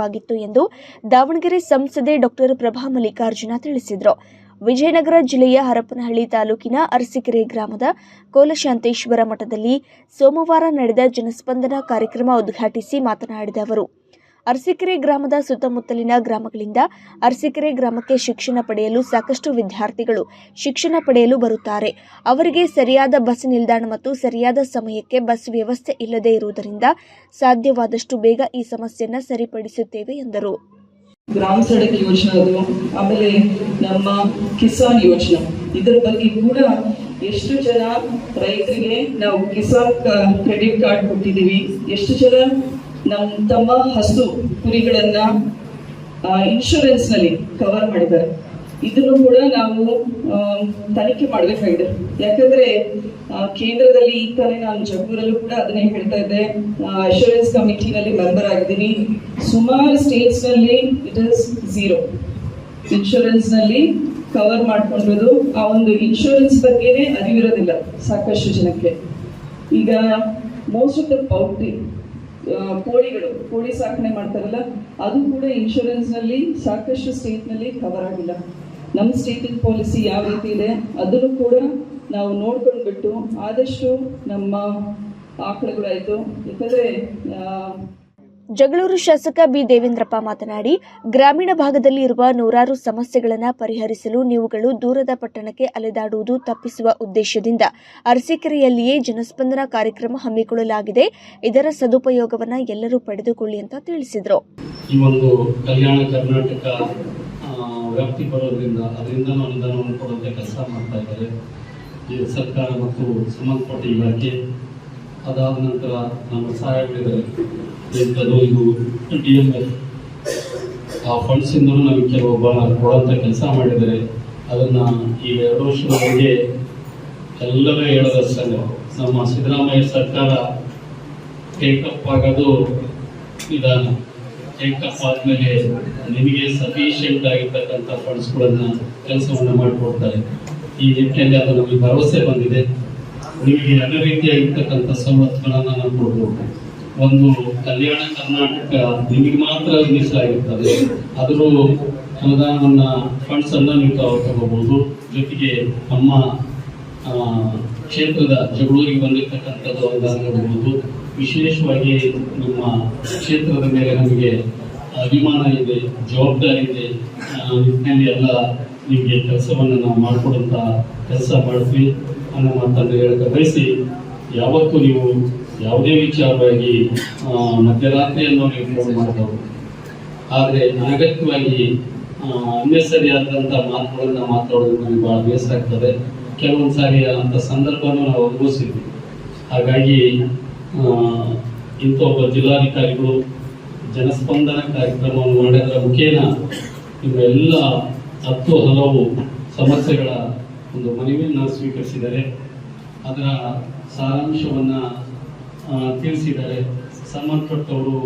ನೆನಪಾಗಿತ್ತು ಎಂದು ದಾವಣಗೆರೆ ಸಂಸದೆ ಡಾಕ್ಟರ್ ಪ್ರಭಾ ಮಲ್ಲಿಕಾರ್ಜುನ ತಿಳಿಸಿದರು. ವಿಜಯನಗರ ಜಿಲ್ಲೆಯ ಹರಪನಹಳ್ಳಿ ತಾಲೂಕಿನ ಅರಸಿಕೆರೆ ಗ್ರಾಮದ ಕೋಲಶಾಂತೇಶ್ವರ ಮಠದಲ್ಲಿ ಸೋಮವಾರ ನಡೆದ ಜನಸ್ಪಂದನ ಕಾರ್ಯಕ್ರಮ ಉದ್ಘಾಟಿಸಿ ಮಾತನಾಡಿದ ಅವರು. ಅರಸೀಕೆರೆ ಗ್ರಾಮದ ಸುತ್ತಮುತ್ತಲಿನ ಗ್ರಾಮಗಳಿಂದ ಅರಸೀಕೆರೆ ಗ್ರಾಮಕ್ಕೆ ಶಿಕ್ಷಣ ಪಡೆಯಲು ಸಾಕಷ್ಟು ವಿದ್ಯಾರ್ಥಿಗಳು ಶಿಕ್ಷಣ ಪಡೆಯಲು ಬರುತ್ತಾರೆ. ಅವರಿಗೆ ಸರಿಯಾದ ಬಸ್ ನಿಲ್ದಾಣ ಮತ್ತು ಸರಿಯಾದ ಸಮಯಕ್ಕೆ ಬಸ್ ವ್ಯವಸ್ಥೆ ಇಲ್ಲದೇ ಇರುವುದರಿಂದ ಸಾಧ್ಯವಾದಷ್ಟು ಬೇಗ ಈ ಸಮಸ್ಯೆಯನ್ನು ಸರಿಪಡಿಸುತ್ತೇವೆ ಎಂದರು. ಗ್ರಾಮ ಸಡಕ್ ಯೋಜನೆ ಆಮೇಲೆ ನಮ್ಮ ಕಿಸಾನ್ ಯೋಜನೆ. ಇದರ ಬಗ್ಗೆ ಕೂಡ ಎಷ್ಟು ಜನ ರೈತರಿಗೆ ನಾವು ಕಿಸಾನ್ ಕ್ರೆಡಿಟ್ ಕಾರ್ಡ್ ಕೊಟ್ಟಿದ್ದೀವಿ, ಎಷ್ಟು ಜನ ನಮ್ಮ ತಮ್ಮ ಹಸು ಕುರಿಗಳನ್ನ ಇನ್ಶೂರೆನ್ಸ್ನಲ್ಲಿ ಕವರ್ ಮಾಡಿದ್ದಾರೆ. ಇದನ್ನು ಕೂಡ ನಾವು ತನಿಖೆ ಮಾಡಬೇಕಾಗಿದೆ ಯಾಕಂದ್ರೆ ಕೇಂದ್ರದಲ್ಲಿ ಈ ತಾನೇ ನಾನು ಜಗಳೂರಲ್ಲೂ ಕೂಡ ಅದನ್ನೇ ಹೇಳ್ತಾ ಇದ್ದೆ. ಅಶೂರೆನ್ಸ್ ಕಮಿಟಿನಲ್ಲಿ ಮೆಂಬರ್ ಆಗಿದ್ದೀನಿ. ಸುಮಾರು ಸ್ಟೇಟ್ಸ್ನಲ್ಲಿ ಇಟ್ ಇಸ್ ಝೀರೋ ಇನ್ಶೂರೆನ್ಸ್ನಲ್ಲಿ ಕವರ್ ಮಾಡ್ಕೊಂಡಿರೋದು ಆ ಒಂದು ಇನ್ಶೂರೆನ್ಸ್ ಬಗ್ಗೆನೇ ಅರಿವಿರೋದಿಲ್ಲ ಸಾಕಷ್ಟು ಜನಕ್ಕೆ. ಈಗ ಮೋಸ್ಟ್ ಆಫ್ ದ ಪೌಲ್ಟ್ರಿ ಕೋಳಿಗಳು, ಕೋಳಿ ಸಾಕಣೆ ಮಾಡ್ತಾರಲ್ಲ, ಅದು ಕೂಡ ಇನ್ಶೂರೆನ್ಸ್ನಲ್ಲಿ ಸಾಕಷ್ಟು ಸ್ಟೇಟ್ನಲ್ಲಿ ಕವರ್ ಆಗಿಲ್ಲ. ನಮ್ಮ ಸ್ಟೇಟಿನ ಪಾಲಿಸಿ ಯಾವ ರೀತಿ ಇದೆ, ಅದನ್ನು ಕೂಡ ನಾವು ನೋಡ್ಕೊಂಡ್ಬಿಟ್ಟು ಆದಷ್ಟು ನಮ್ಮ ಆಕಳುಗಳಾಯಿತು, ಯಾಕಂದ್ರೆ ಜಗಳೂರು ಶಾಸಕ ಬಿ ದೇವೇಂದ್ರಪ್ಪ ಮಾತನಾಡಿ, ಗ್ರಾಮೀಣ ಭಾಗದಲ್ಲಿ ಇರುವ ನೂರಾರು ಸಮಸ್ಯೆಗಳನ್ನು ಪರಿಹರಿಸಲು ನೀವುಗಳು ದೂರದ ಪಟ್ಟಣಕ್ಕೆ ಅಲೆದಾಡುವುದು ತಪ್ಪಿಸುವ ಉದ್ದೇಶದಿಂದ ಅರಸೀಕೆರೆಯಲ್ಲಿಯೇ ಜನಸ್ಪಂದನ ಕಾರ್ಯಕ್ರಮ ಹಮ್ಮಿಕೊಳ್ಳಲಾಗಿದೆ. ಇದರ ಸದುಪಯೋಗವನ್ನು ಎಲ್ಲರೂ ಪಡೆದುಕೊಳ್ಳಿ ಅಂತ ತಿಳಿಸಿದರು. ಸರ್ಕಾರ ಮತ್ತು ಸಂಬಂಧಪಟ್ಟ ಇಲಾಖೆ, ಅದಾದ ನಂತರ ನಮ್ಮ ಎಂಥದ್ದು ಇದು ಡಿ ಎಫ್ ಆ ಫಂಡ್ಸಿಂದಲೂ ನಮಗೆ ಕೆಲವು ಭಾಳ ಕೊಡುವಂಥ ಕೆಲಸ ಮಾಡಿದ್ದಾರೆ ಅದನ್ನು ಈ ಎರಡು ವರ್ಷದವರೆಗೆ ಎಲ್ಲರೂ ಹೇಳೋದಷ್ಟೇ ನಮ್ಮ ಸಿದ್ದರಾಮಯ್ಯ ಸರ್ಕಾರ ಟೇಕಪ್ ಆಗೋದು ನಿಧಾನ ಟೇಕಪ್ ಆದಮೇಲೆ ನಿಮಗೆ ಸಫಿಷಿಯಂಟ್ ಆಗಿರ್ತಕ್ಕಂಥ ಫಂಡ್ಸ್ಗಳನ್ನು ಕೆಲಸವನ್ನು ಮಾಡಿಕೊಡ್ತಾರೆ. ಈ ನಿಟ್ಟಿನಲ್ಲಿ ಅದು ನಮಗೆ ಭರವಸೆ ಬಂದಿದೆ. ನಿಮಗೆ ಎಲ್ಲ ರೀತಿಯಾಗಿರ್ತಕ್ಕಂಥ ಸವಲತ್ತುಗಳನ್ನು ನಾವು ಕೊಡ್ಬೋದು. ಒಂದು ಕಲ್ಯಾಣ ಕರ್ನಾಟಕ ನಿಮಗೆ ಮಾತ್ರ ಮೀಸಲಾಗಿರ್ತದೆ ಅದರ ಅನುದಾನವನ್ನು ಫಂಡ್ಸ್ ಅನ್ನು ನೀವು ತಗೋಬಹುದು. ಜೊತೆಗೆ ನಮ್ಮ ಕ್ಷೇತ್ರದ ಜಗಳೂರಿಗೆ ಬಂದಿರತಕ್ಕಂಥದ್ದು ಅನುದಾನ ನೋಡಬಹುದು ವಿಶೇಷವಾಗಿ ನಮ್ಮ ಕ್ಷೇತ್ರದ ಮೇಲೆ ನಮಗೆ ಅಭಿಮಾನ ಇದೆ, ಜವಾಬ್ದಾರಿ ಇದೆ. ನಿಟ್ಟಿನಲ್ಲಿ ಎಲ್ಲ ನಿಮಗೆ ಕೆಲಸವನ್ನು ನಾವು ಮಾಡಿಕೊಡುವಂಥ ಕೆಲಸ ಮಾಡ್ತೀವಿ ಅನ್ನೋ ಮಾತನ್ನು ಹೇಳಕ್ಕೆ ಬಯಸಿ, ಯಾವತ್ತೂ ನೀವು ಯಾವುದೇ ವಿಚಾರವಾಗಿ ಮಧ್ಯರಾತ್ರಿಯನ್ನು ನೀವು ಫೋನ್ ಮಾಡಬಹುದು ಆದರೆ ಅನಗತ್ಯವಾಗಿ ಅನ್ನೆಸರಿಯಾದಂಥ ಮಾತುಗಳನ್ನು ಮಾತಾಡೋದು ನನಗೆ ಬಹಳ ಬೇಸರ ಆಗ್ತದೆ. ಕೆಲವೊಂದು ಸಾರಿ ಅಂತ ಸಂದರ್ಭವನ್ನು ನಾವು ಅನುಭವಿಸಿದ್ವಿ. ಹಾಗಾಗಿ ಇಂಥ ಒಬ್ಬ ಜಿಲ್ಲಾಧಿಕಾರಿಗಳು ಜನಸ್ಪಂದನ ಕಾರ್ಯಕ್ರಮವನ್ನು ಮಾಡೋದರ ಮುಖೇನ ಇವೆಲ್ಲ ಹತ್ತು ಹಲವು ಸಮಸ್ಯೆಗಳ ಒಂದು ಮನವಿಯನ್ನು ಸ್ವೀಕರಿಸಿದ್ದಾರೆ. ಅದರ ಸಾರಾಂಶವನ್ನ ತಿಳಿಸಿದ್ದಾರೆ. ಸಂಬಂಧಪಟ್ಟವರು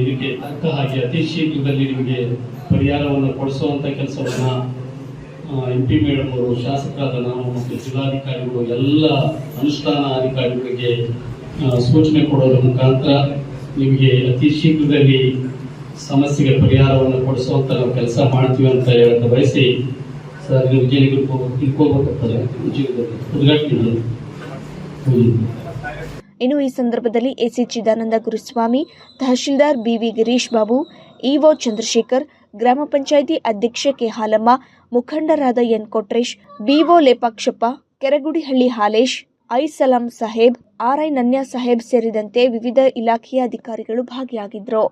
ಇದಕ್ಕೆ ತಕ್ಕ ಹಾಗೆ ಅತಿ ಶೀಘ್ರದಲ್ಲಿ ನಿಮಗೆ ಪರಿಹಾರವನ್ನು ಕೊಡಿಸುವಂಥ ಕೆಲಸವನ್ನು ಎಂ ಪಿ ಮೇಡಮ್ ಅವರು, ಶಾಸಕರಾದ ನಾವು ಮತ್ತು ಜಿಲ್ಲಾಧಿಕಾರಿಗಳು, ಎಲ್ಲ ಅನುಷ್ಠಾನ ಅಧಿಕಾರಿಗಳಿಗೆ ಸೂಚನೆ ಕೊಡೋದ್ರ ಮುಖಾಂತರ ನಿಮಗೆ ಅತಿ ಶೀಘ್ರದಲ್ಲಿ ಸಮಸ್ಯೆಗೆ ಪರಿಹಾರವನ್ನು ಕೊಡಿಸುವಂತ ನಾವು ಕೆಲಸ ಮಾಡ್ತೀವಿ ಅಂತ ಹೇಳಕ್ಕೆ ಬಯಸಿ, ಸರ್, ನೀವು ಜೀವಿಗೆ ಇಟ್ಕೋಬೇಕಾಗ್ತದೆ ಉದ್ಘಾಟನೆ ಇನ್ನು ಈ ಸಂದರ್ಭದಲ್ಲಿ AC Chidananda Guruswamy, tahsildar BV Girish Babu, EO Chandrashekhar, ಗ್ರಾಮ ಪಂಚಾಯಿತಿ ಅಧ್ಯಕ್ಷೆ ಕೆ ಹಾಲಮ್ಮ ಮುಖಂಡರಾದ N Kotresh, BO Lepakshappa Keragudihalli Halesh, I Salam Saheb, RI Nanya Saheb ಸೇರಿದಂತೆ ವಿವಿಧ ಇಲಾಖೆಯ ಅಧಿಕಾರಿಗಳು ಭಾಗಿಯಾಗಿದ್ದರು.